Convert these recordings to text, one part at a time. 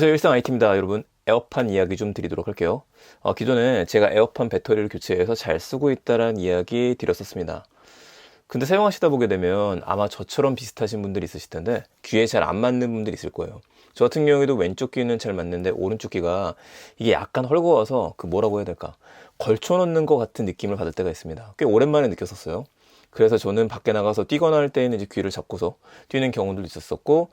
안녕하세요 일상 IT입니다 여러분. 에어팟 이야기 좀 드리도록 할게요. 어, 기존에 제가 에어팟 배터리를 교체해서 잘 쓰고 있다는 이야기 드렸었습니다. 근데 사용하시다 보게 되면 아마 저처럼 비슷하신 분들이 있으실 텐데 귀에 잘 안 맞는 분들이 있을 거예요. 저 같은 경우에도 왼쪽 귀는 잘 맞는데 오른쪽 귀가 이게 약간 헐거워서 그 뭐라고 해야 될까? 걸쳐 놓는 것 같은 느낌을 받을 때가 있습니다. 꽤 오랜만에 느꼈었어요. 그래서 저는 밖에 나가서 뛰거나 할 때는 이제 귀를 잡고서 뛰는 경우도 있었었고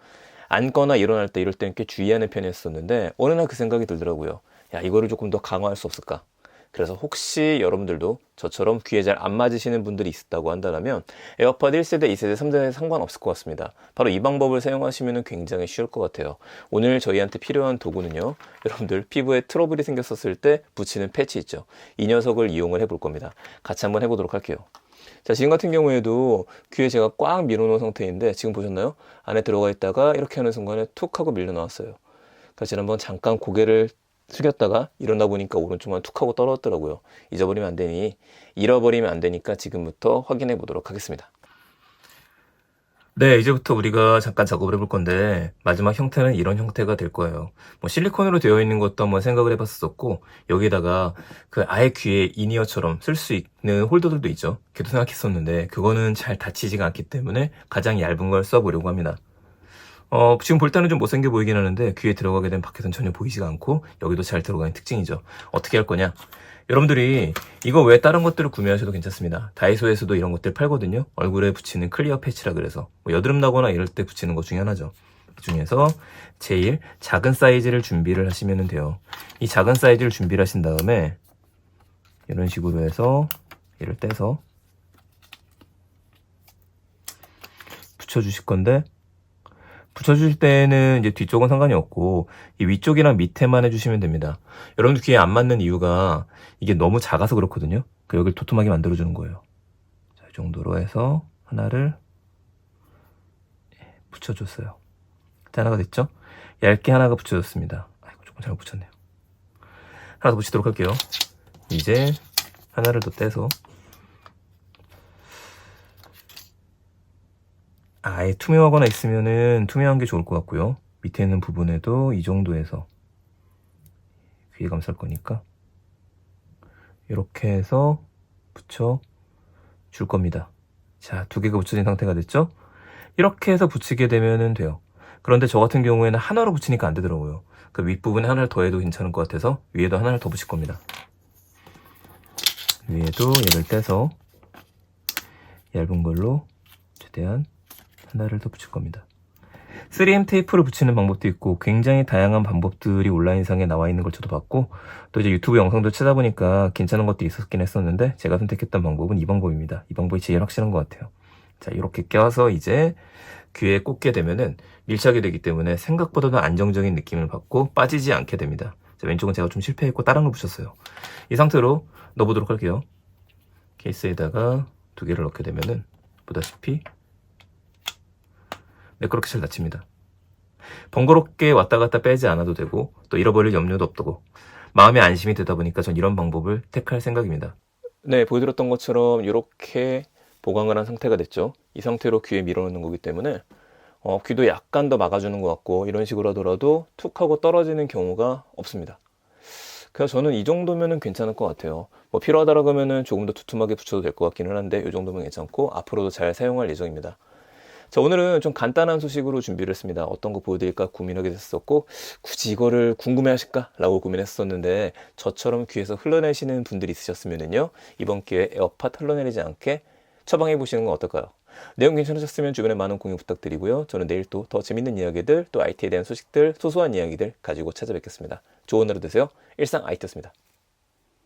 앉거나 일어날 때 이럴 때는 꽤 주의하는 편이었었는데 어느 날 그 생각이 들더라고요. 야 이거를 조금 더 강화할 수 없을까? 그래서 혹시 여러분들도 저처럼 귀에 잘 안 맞으시는 분들이 있다고 한다면 에어팟 1세대, 2세대, 3세대 상관없을 것 같습니다. 바로 이 방법을 사용하시면 굉장히 쉬울 것 같아요. 오늘 저희한테 필요한 도구는요. 여러분들 피부에 트러블이 생겼었을 때 붙이는 패치 있죠. 이 녀석을 이용을 해볼 겁니다. 같이 한번 해보도록 할게요. 자, 지금 같은 경우에도 귀에 제가 꽉 밀어놓은 상태인데 지금 보셨나요? 안에 들어가 있다가 이렇게 하는 순간에 툭 하고 밀려 나왔어요. 그래서 지난번 잠깐 고개를 숙였다가 일어나 보니까 오른쪽만 툭 하고 떨어졌더라고요. 잊어버리면 안 되니 잃어버리면 안 되니까 지금부터 확인해 보도록 하겠습니다. 네, 이제부터 우리가 잠깐 작업을 해볼 건데 마지막 형태는 이런 형태가 될 거예요. 뭐 실리콘으로 되어 있는 것도 한번 생각을 해봤었고 여기다가 그 아예 귀에 이니어처럼 쓸 수 있는 홀더들도 있죠. 걔도 생각했었는데 그거는 잘 닫히지가 않기 때문에 가장 얇은 걸 써보려고 합니다. 어, 지금 볼 때는 좀 못생겨 보이긴 하는데 귀에 들어가게 되면 밖에선 전혀 보이지가 않고 여기도 잘 들어가는 특징이죠. 어떻게 할 거냐? 여러분들이 이거 외에 다른 것들을 구매하셔도 괜찮습니다. 다이소에서도 이런 것들 팔거든요. 얼굴에 붙이는 클리어 패치라 그래서 뭐 여드름 나거나 이럴 때 붙이는 것 중에 하나죠. 그 중에서 제일 작은 사이즈를 준비를 하시면 돼요. 이 작은 사이즈를 준비를 하신 다음에 이런 식으로 해서 얘를 떼서 붙여주실 건데 붙여주실 때는 이제 뒤쪽은 상관이 없고 이 위쪽이랑 밑에만 해주시면 됩니다. 여러분들 귀에 안 맞는 이유가 이게 너무 작아서 그렇거든요. 그 여기를 도톰하게 만들어주는 거예요. 자, 이 정도로 해서 하나를 붙여줬어요. 자, 하나가 됐죠? 얇게 하나가 붙여졌습니다. 아이고, 조금 잘못 붙였네요. 하나 더 붙이도록 할게요. 이제 하나를 더 떼서 아예 투명하거나 있으면은 투명한 게 좋을 것 같고요. 밑에 있는 부분에도 이 정도에서 귀에 감쌀 거니까 이렇게 해서 붙여 줄 겁니다. 자, 두 개가 붙여진 상태가 됐죠? 이렇게 해서 붙이게 되면 돼요. 그런데 저 같은 경우에는 하나로 붙이니까 안 되더라고요. 그 윗부분에 하나를 더 해도 괜찮을 것 같아서 위에도 하나를 더 붙일 겁니다. 위에도 얘를 떼서 얇은 걸로 최대한 하 나를 더 붙일 겁니다. 3M 테이프를 붙이는 방법도 있고 굉장히 다양한 방법들이 온라인상에 나와 있는 걸 저도 봤고 또 이제 유튜브 영상도 찾아보니까 괜찮은 것도 있었긴 했었는데 제가 선택했던 방법은 이 방법입니다. 이 방법이 제일 확실한 것 같아요. 자 이렇게 껴서 이제 귀에 꽂게 되면은 밀착이 되기 때문에 생각보다도 안정적인 느낌을 받고 빠지지 않게 됩니다. 자, 왼쪽은 제가 좀 실패했고 다른 걸 붙였어요. 이 상태로 넣어보도록 할게요. 케이스에다가 두 개를 넣게 되면은 보다시피 매끄럽게 잘 닫힙니다. 번거롭게 왔다 갔다 빼지 않아도 되고 또 잃어버릴 염려도 없고 마음의 안심이 되다 보니까 전 이런 방법을 택할 생각입니다. 네, 보여드렸던 것처럼 이렇게 보강을 한 상태가 됐죠. 이 상태로 귀에 밀어넣는 거기 때문에 어, 귀도 약간 더 막아주는 것 같고 이런 식으로 하더라도 툭 하고 떨어지는 경우가 없습니다. 그래서 저는 이 정도면은 괜찮을 것 같아요. 뭐 필요하다라고 하면은 조금 더 두툼하게 붙여도 될 것 같기는 한데 이 정도면 괜찮고 앞으로도 잘 사용할 예정입니다. 자, 오늘은 좀 간단한 소식으로 준비를 했습니다. 어떤 거 보여드릴까 고민하게 됐었고, 굳이 이거를 궁금해 하실까? 라고 고민했었는데, 저처럼 귀에서 흘러내시는 분들이 있으셨으면요. 이번 기회에 에어팟 흘러내리지 않게 처방해 보시는 건 어떨까요? 내용 괜찮으셨으면 주변에 많은 공유 부탁드리고요. 저는 내일 또 더 재밌는 이야기들, 또 IT에 대한 소식들, 소소한 이야기들 가지고 찾아뵙겠습니다. 좋은 하루 되세요. 일상 IT였습니다.